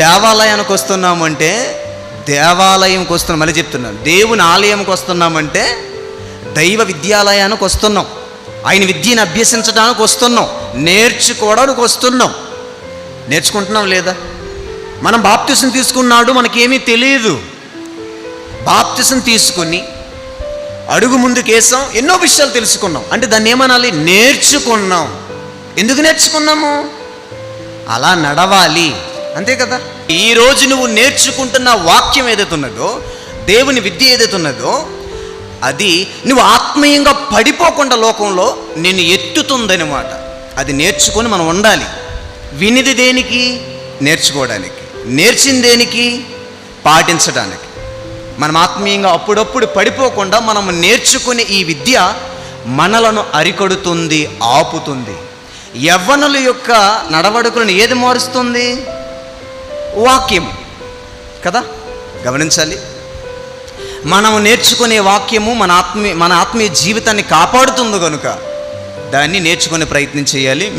దేవాలయానికి వస్తున్నామంటే దేవాలయంకి వస్తున్నాం. మళ్ళీ చెప్తున్నాం దేవుని ఆలయంకి వస్తున్నామంటే దైవ విద్యాలయానికి వస్తున్నాం. ఆయన విద్యను అభ్యసించడానికి వస్తున్నాం. నేర్చుకోవడానికి వస్తున్నాం. నేర్చుకుంటున్నాం లేదా? మనం బాప్తిసం తీసుకున్నాడు మనకేమీ తెలియదు బాప్తిసం తీసుకుని అడుగు ముందుకేసాం. ఎన్నో విషయాలు తెలుసుకున్నాం. అంటే దాన్ని ఏమనాలి? నేర్చుకున్నాం. ఎందుకు నేర్చుకున్నాము? అలా నడవాలి. అంతే కదా? ఈ రోజు నువ్వు నేర్చుకుంటున్న వాక్యం ఏదైతే ఉన్నదో దేవుని విద్య ఏదైతే ఉన్నదో అది నువ్వు ఆత్మీయంగా పడిపోకుండా లోకంలో నిన్ను ఎత్తుతుందనమాట అది నేర్చుకొని మనం ఉండాలి. వినిది దేనికి? నేర్చుకోవడానికి. నేర్చింది దేనికి? పాటించడానికి. మనం ఆత్మీయంగా అప్పుడప్పుడు పడిపోకుండా మనం నేర్చుకునే ఈ విద్య మనలను అరికడుతుంది ఆపుతుంది. యవ్వనుల యొక్క నడవడుకులను ఏది మారుస్తుంది? వాక్యం కదా? గమనించాలి. మనం నేర్చుకునే వాక్యము మన ఆత్మీయ మన ఆత్మీయ జీవితాన్ని కాపాడుతుంది కనుక దాన్ని నేర్చుకునే ప్రయత్నం చేయాలి.